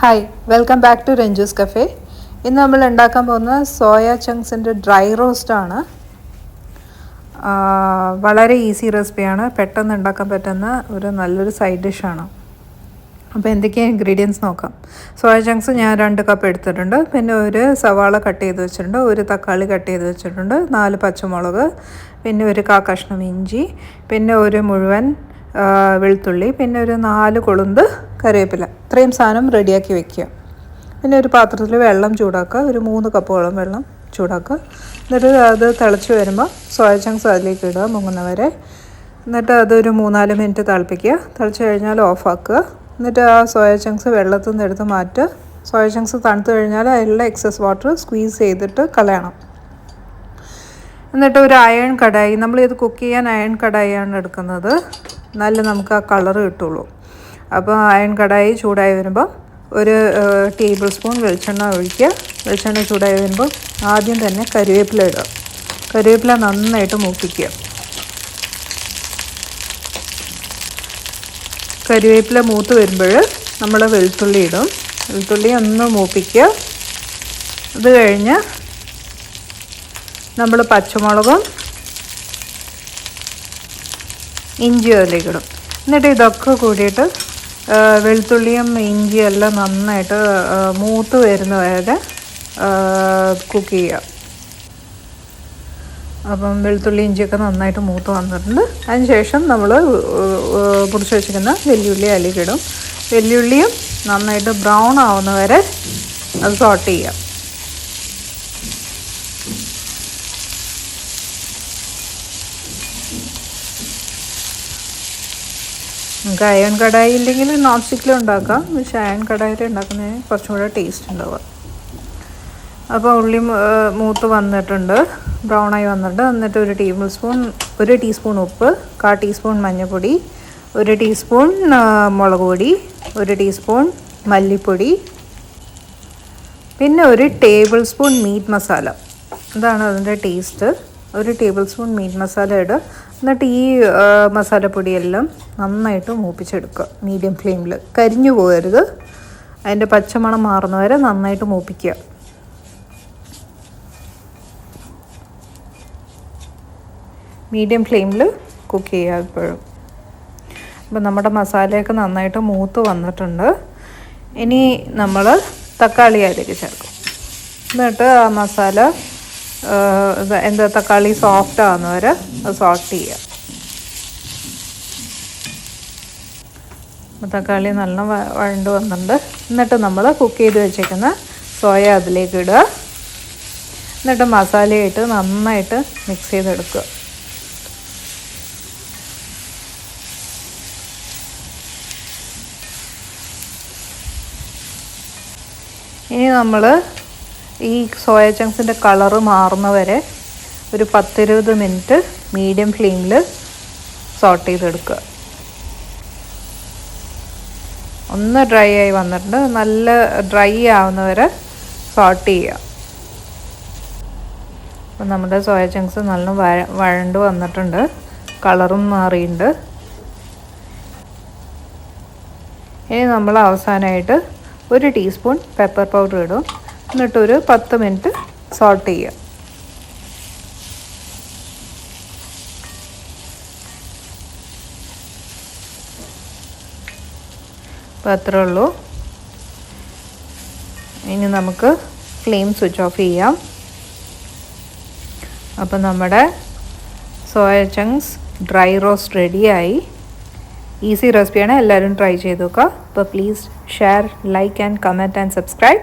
Hi welcome back to Ranju's cafe ഇന്ന് നമ്മൾ ഉണ്ടാക്കാൻ പോകുന്ന സോയ ചങ്ക്സിന്റെ ഡ്രൈ റോസ്റ്റാണ് വളരെ ഈസി റെസിപ്പിയാണ് പെട്ടെന്ന് ഉണ്ടാക്കാൻ പറ്റുന്ന ഒരു നല്ലൊരു സൈഡ് ഡിഷാണ് അപ്പോൾ എന്തൊക്കെയാണ് ഇൻഗ്രീഡിയൻസ് നോക്കാം. സോയ ചങ്ക്സ് ഞാൻ രണ്ട് കപ്പ് എടുത്തിട്ടുണ്ട്. പിന്നെ ഒരു സവാള കട്ട് ചെയ്ത് വെച്ചിട്ടുണ്ട്. ഒരു തക്കാളി കട്ട് ചെയ്ത് വെച്ചിട്ടുണ്ട്. നാല് പച്ചമുളക്. പിന്നെ ഒരു കാ കഷ്ണം ഇഞ്ചി. പിന്നെ ഒരു മുഴുവൻ വെളുത്തുള്ളി പിന്നെ ഒരു നാല് കൊളുന്ത് കറിവേപ്പില. ഇത്രയും സാധനം റെഡിയാക്കി വെക്കുക. പിന്നെ ഒരു പാത്രത്തിൽ വെള്ളം ചൂടാക്കുക. ഒരു മൂന്ന് കപ്പോളം വെള്ളം ചൂടാക്കുക. എന്നിട്ട് അത് തിളച്ച് വരുമ്പോൾ സോയ ചങ്ക്സ് അതിലേക്ക് ഇടുക മുങ്ങുന്നവരെ. എന്നിട്ട് അതൊരു മൂന്നാൽ മിനിറ്റ് തിളപ്പിക്കുക. തിളച്ച് കഴിഞ്ഞാൽ ഓഫാക്കുക എന്നിട്ട് ആ സോയ ചങ്ക്സ് വെള്ളത്തിൽ നിന്ന് എടുത്ത് മാറ്റുക. സോയ ചങ്ക്സ് തണുത്ത് കഴിഞ്ഞാൽ അതിലുള്ള എക്സസ് വാട്ടർ സ്ക്വീസ് ചെയ്തിട്ട് കളയണം. എന്നിട്ട് ഒരു അയൺ കടായി. നമ്മൾ ഇത് കുക്ക് ചെയ്യാൻ അയൺ കടായിയാണ് എടുക്കുന്നത്. നല്ല നമുക്ക് ആ കളർ കിട്ടുള്ളൂ. അപ്പോൾ അയൺ കടായി ചൂടായി വരുമ്പോൾ ഒരു ടേബിൾ സ്പൂൺ വെളിച്ചെണ്ണ ഒഴിക്കുക. വെളിച്ചെണ്ണ ചൂടായി വരുമ്പോൾ ആദ്യം തന്നെ കരിവേപ്പില ഇടുക. കരിവേപ്പില നന്നായിട്ട് മൂപ്പിക്കുക. കരിവേപ്പില മൂത്ത് വരുമ്പോൾ നമ്മൾ വെളുത്തുള്ളി ഇടും. വെളുത്തുള്ളി ഒന്ന് മൂപ്പിക്കുക. അത് കഴിഞ്ഞ് നമ്മൾ പച്ചമുളകും ഇഞ്ചി അതിലേക്ക് ഇടും എന്നിട്ട് ഇതൊക്കെ കൂടിയിട്ട് വെളുത്തുള്ളിയും ഇഞ്ചിയും എല്ലാം നന്നായിട്ട് മൂത്ത് വരുന്ന വരെ കുക്ക് ചെയ്യുക അപ്പം വെളുത്തുള്ളി ഇഞ്ചിയൊക്കെ നന്നായിട്ട് മൂത്ത് വന്നിട്ടുണ്ട്. അതിനുശേഷം നമ്മൾ പൊടിച്ച് വെച്ചിരിക്കുന്ന വെല്ലുള്ളി അലിക്കിടും വെല്ലുള്ളിയും നന്നായിട്ട് ബ്രൗൺ ആവുന്ന വരെ അത് സോട്ട് ചെയ്യാം. നമുക്ക് അയൺ കടായി ഇല്ലെങ്കിൽ നോൺ സ്റ്റിക്കിലും ഉണ്ടാക്കാം. പക്ഷേ അയൺ കടായിൽ ഉണ്ടാക്കുന്നതിന് കുറച്ചും കൂടെ ടേസ്റ്റ് ഉണ്ടാവുക. അപ്പോൾ ഉള്ളി മൂത്ത് വന്നിട്ടുണ്ട്. ബ്രൗൺ ആയി വന്നിട്ടുണ്ട്. എന്നിട്ട് ഒരു ടേബിൾ സ്പൂൺ ഒരു ടീസ്പൂൺ ഉപ്പ് കാ ടീസ്പൂൺ മഞ്ഞൾപ്പൊടി ഒരു ടീസ്പൂൺ മുളക് പൊടി ഒരു ടീസ്പൂൺ മല്ലിപ്പൊടി പിന്നെ ഒരു ടേബിൾ സ്പൂൺ മീറ്റ് മസാല ഇതാണ് അതിന്റെ ടേസ്റ്റ് ഒരു ടേബിൾ സ്പൂൺ മീറ്റ് മസാല ഇടുക. എന്നിട്ട് ഈ മസാലപ്പൊടിയെല്ലാം നന്നായിട്ട് മൂപ്പിച്ചെടുക്കുക. മീഡിയം ഫ്ലെയിമിൽ കരിഞ്ഞു പോകരുത്. അതിന്റെ പച്ചമണം മാറുന്നവരെ നന്നായിട്ട് മൂപ്പിക്കുക. മീഡിയം ഫ്ലെയിമിൽ കുക്ക് ചെയ്യുക എപ്പോഴും. അപ്പം നമ്മുടെ മസാലയൊക്കെ നന്നായിട്ട് മൂത്ത് വന്നിട്ടുണ്ട്. ഇനി നമ്മൾ തക്കാളി അതിലേക്ക് ചേർക്കും. എന്നിട്ട് ആ മസാല എന്താ തക്കാളി സോഫ്റ്റ് ആവുന്ന വരെ സോട്ട് ചെയ്യുക തക്കാളി നല്ല വഴണ്ട് വന്നിട്ടുണ്ട്. എന്നിട്ട് നമ്മൾ കുക്ക് ചെയ്ത് വെച്ചേക്കുന്ന സോയ അതിലേക്ക് ഇടുക. എന്നിട്ട് മസാലയായിട്ട് നന്നായിട്ട് മിക്സ് ചെയ്തെടുക്കുക. ഇനി നമ്മൾ ഈ സോയ ചങ്ക്സിന്റെ കളറ് മാറുന്നവരെ ഒരു പത്തിരുപത് മിനിറ്റ് മീഡിയം ഫ്ലെയിമിൽ സോട്ട് ചെയ്തെടുക്കുക. ഒന്ന് ഡ്രൈ ആയി വന്നിട്ടുണ്ട്. നല്ല ഡ്രൈ ആവുന്നവരെ സോട്ട് ചെയ്യുക. അപ്പം നമ്മുടെ സോയ ചങ്ക്സ് നല്ല വഴ വഴണ്ട് വന്നിട്ടുണ്ട്. കളറും മാറിയിട്ടുണ്ട്. ഇനി നമ്മൾ അവസാനമായിട്ട് ഒരു ടീസ്പൂൺ പെപ്പർ പൗഡർ ഇടും. എന്നിട്ടൊരു പത്ത് മിനിറ്റ് സോൾട്ട് ചെയ്യുക. അപ്പോൾ അത്രേ ഉള്ളൂ. ഇനി നമുക്ക് ഫ്ലെയിം സ്വിച്ച് ഓഫ് ചെയ്യാം. അപ്പോൾ നമ്മുടെ സോയ ചങ്ക്സ് ഡ്രൈ റോസ്റ്റ് റെഡിയായി ഈസി റെസിപ്പിയാണ് എല്ലാവരും ട്രൈ ചെയ്ത് നോക്കുക. അപ്പോൾ please share like and comment and subscribe